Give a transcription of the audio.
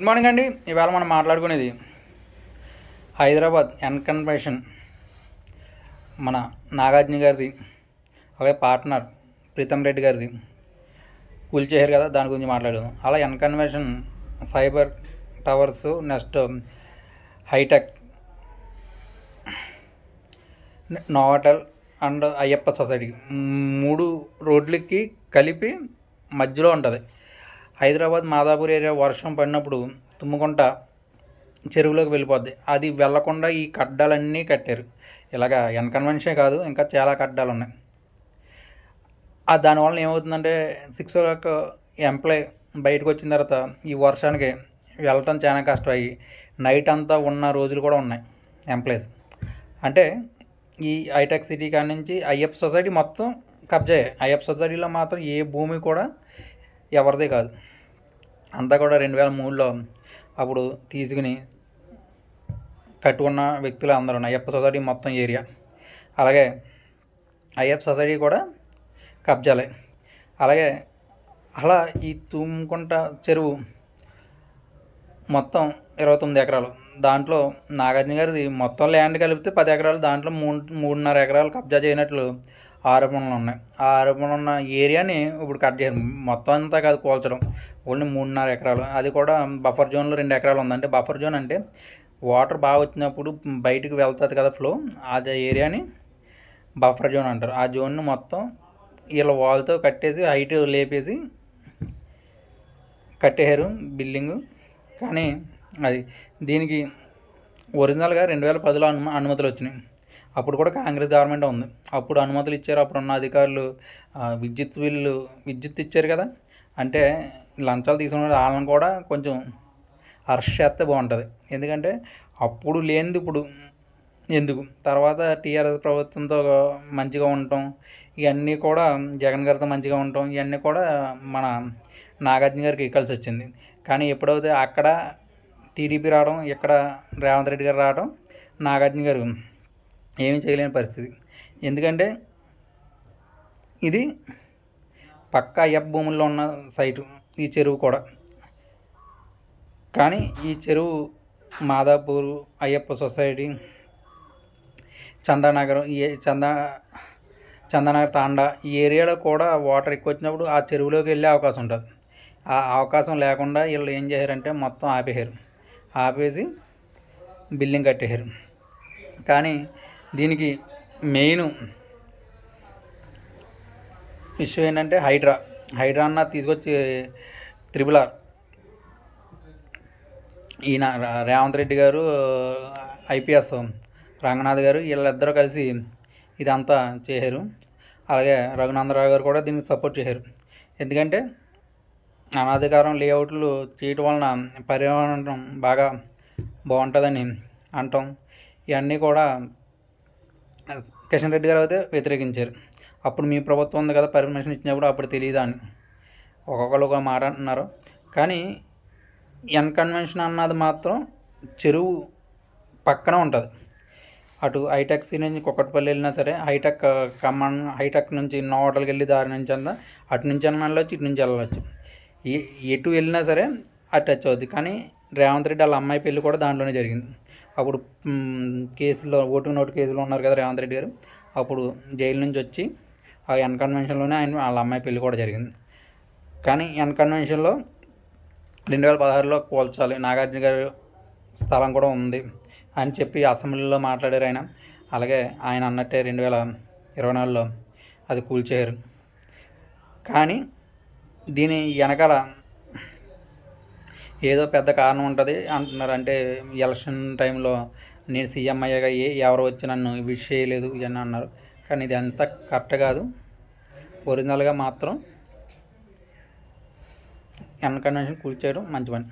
Good morning అండి. ఇవాళ మనం మాట్లాడుకునేది హైదరాబాద్ ఎన్కన్వెన్షన్ మన నాగార్జున గారిది అలాగే పార్ట్నర్ ప్రీతం రెడ్డి గారిది. కూల్చేశారు కదా దాని గురించి మాట్లాడదాం. అలా N convention cyber towers next hitech Novotel and Ayyappa society. మూడు రోడ్లకి కలిపి మధ్యలో ఉంటుంది. హైదరాబాద్ మాదాపూర్ ఏరియా వర్షం పడినప్పుడు తుమ్ముకుంట చెరువులోకి వెళ్ళిపోద్ది. అది వెళ్ళకుండా ఈ కడ్డాలన్నీ కట్టారు. ఇలాగా ఎన్కన్వెన్షనే కాదు ఇంకా చాలా కడ్డాలు ఉన్నాయి ఆ దానివల్ల ఏమవుతుందంటే సిక్స్ ఓ క్లాక్ ఎంప్లాయ్ బయటకు వచ్చిన తర్వాత ఈ వర్షానికి వెళ్ళటం చాలా కష్టం అయ్యి నైట్ అంతా ఉన్న రోజులు కూడా ఉన్నాయి ఎంప్లాయీస్. అంటే ఈ హైటెక్ సిటీ కాడ నుంచి అయ్యప్ప సొసైటీ మొత్తం కబ్జా అయ్యప్ప సొసైటీలో మాత్రం ఏ భూమి కూడా ఎవరిదే కాదు. అంతా కూడా రెండు వేల మూడులో అప్పుడు తీసుకుని కట్టుకున్న వ్యక్తులు అందరూ అయ్యప్ప సొసైటీ మొత్తం ఏరియా. అలాగే అయ్యప్ప సొసైటీ కూడా కబ్జాలే. అలాగే అలా ఈ తుమ్ముకుంట చెరువు మొత్తం ఇరవై తొమ్మిది ఎకరాలు. దాంట్లో నాగార్జున గారిది మొత్తం ల్యాండ్ కలిపితే పది ఎకరాలు దాంట్లో మూడు మూడున్నర ఎకరాలు కబ్జా చేయనట్లు ఆరోపణలు ఉన్నాయి. ఆ ఆరోపణలు ఉన్న ఏరియాని ఇప్పుడు కట్ చేయాలి. మొత్తం అంతా కాదు కూల్చడం. ఓన్లీ మూడున్నర ఎకరాలు. అది కూడా బఫర్ జోన్లో రెండు ఎకరాలు ఉందంటే బఫర్ జోన్ అంటే వాటర్ బాగా వచ్చినప్పుడు బయటకు వెళ్తుంది కదా ఫ్లో. ఆ ఏరియాని బఫర్ జోన్ అంటారు. ఆ జోన్ని మొత్తం వీళ్ళ వాల్తో కట్టేసి హైట్ లేపేసి కట్టేశారు బిల్డింగు. కానీ అది దీనికి ఒరిజినల్గా రెండు వేల పదిలో అను అనుమతులు వచ్చినాయి. అప్పుడు కూడా కాంగ్రెస్ గవర్నమెంట్ ఉంది. అప్పుడు అనుమతులు ఇచ్చారు. అప్పుడు ఉన్న అధికారులు విద్యుత్ బిల్లు విద్యుత్ ఇచ్చారు కదా. అంటే లంచాలు తీసుకున్న వాళ్ళని కూడా కొంచెం అరెస్ట్ చేస్తే బాగుంటుంది. ఎందుకంటే అప్పుడు లేనిది ఇప్పుడు ఎందుకు? తర్వాత టీఆర్ఎస్ ప్రభుత్వంతో మంచిగా ఉండటం ఇవన్నీ కూడా జగన్ గారితో మంచిగా ఉండటం ఇవన్నీ కూడా మన నాగార్జున గారికి కలిసి వచ్చింది. కానీ ఎప్పుడైతే అక్కడ టీడీపీ రావడం ఇక్కడ రేవంత్ రెడ్డి గారు రావడం నాగార్జున గారు ఏమీ చేయలేని పరిస్థితి. ఎందుకంటే ఇది పక్క అయ్యప్ప భూముల్లో ఉన్న సైటు ఈ చెరువు కూడా. కానీ ఈ చెరువు మాదాపూర్ అయ్యప్ప సొసైటీ చందానగరం ఈ చందా చందానగర్ తాండా ఈ ఏరియాలో కూడా వాటర్ ఎక్కువ వచ్చినప్పుడు ఆ చెరువులోకి వెళ్ళే అవకాశం ఉంటుంది. ఆ అవకాశం లేకుండా వీళ్ళు ఏం చేశారంటే మొత్తం ఆపేశారు. ఆపేసి బిల్డింగ్ కట్టేశారు. కానీ దీనికి మెయిన్ ఇష్యూ ఏంటంటే హైడ్రా. హైడ్రా అన్న తీసుకొచ్చి త్రిబుల్ ఆర్. ఈయన రేవంత్ రెడ్డి గారు ఐపీఎస్ రంగనాథ్ గారు వీళ్ళిద్దరూ కలిసి ఇదంతా చేశారు. అలాగే రఘునందరావు గారు కూడా దీనికి సపోర్ట్ చేశారు. ఎందుకంటే అనాధికారం లేఅవుట్లు చేయటం వలన పర్యావరణం బాగా బాగుంటుందని అంటాం. ఇవన్నీ కూడా కిషన్ రెడ్డి గారు అయితే వ్యతిరేకించారు. అప్పుడు మీ ప్రభుత్వం ఉంది కదా పర్మిషన్ ఇచ్చినప్పుడు అప్పుడు తెలియదా అని. ఒక్కొక్కరు ఒక మాట అంటున్నారు. కానీ ఎన్కన్వెన్షన్ అన్నది మాత్రం చెరువు పక్కన ఉంటుంది. అటు హైటెక్ సీ నుంచి కుక్కటిపల్లి వెళ్ళినా సరే హైటెక్ కమాండ్ హైటెక్ నుంచి నోటల్కి వెళ్ళి దారి నుంచి అంతా అటు నుంచి అన్న వెళ్ళొచ్చు ఇటు నుంచి వెళ్ళవచ్చు ఎటు వెళ్ళినా సరే అటు టచ్ అవుద్ది. కానీ రేవంత్ రెడ్డి వాళ్ళ అమ్మాయి పెళ్ళి కూడా దాంట్లోనే జరిగింది. అప్పుడు కేసులో ఓటు నోటు కేసులో ఉన్నారు కదా రేవంత్ రెడ్డి గారు. అప్పుడు జైలు నుంచి వచ్చి ఆ ఎన్కన్వెన్షన్లోనే ఆయన వాళ్ళ అమ్మాయి పెళ్ళి కూడా జరిగింది. కానీ ఎన్కన్వెన్షన్లో రెండు వేల పదహారులో పోల్చాలి. నాగార్జున గారు స్థలం కూడా ఉంది అని చెప్పి అసెంబ్లీలో మాట్లాడారు ఆయన. అలాగే ఆయన అన్నట్టే రెండు వేల ఇరవై నాలుగులో అది కూల్చేయరు కానీ దీని వెనకాల ఏదో పెద్ద కారణం ఉంటుంది అంటున్నారు. అంటే ఎలక్షన్ టైంలో నేను సీఎం అయ్యాక ఏ ఎవరు వచ్చి నన్ను విష్ చేయలేదు ఇవన్నీ అన్నారు. కానీ ఇది అంత కరెక్ట్ కాదు. ఒరిజినల్గా మాత్రం ఎన్ కన్వెన్షన్ కూల్చేయడం మంచి పని.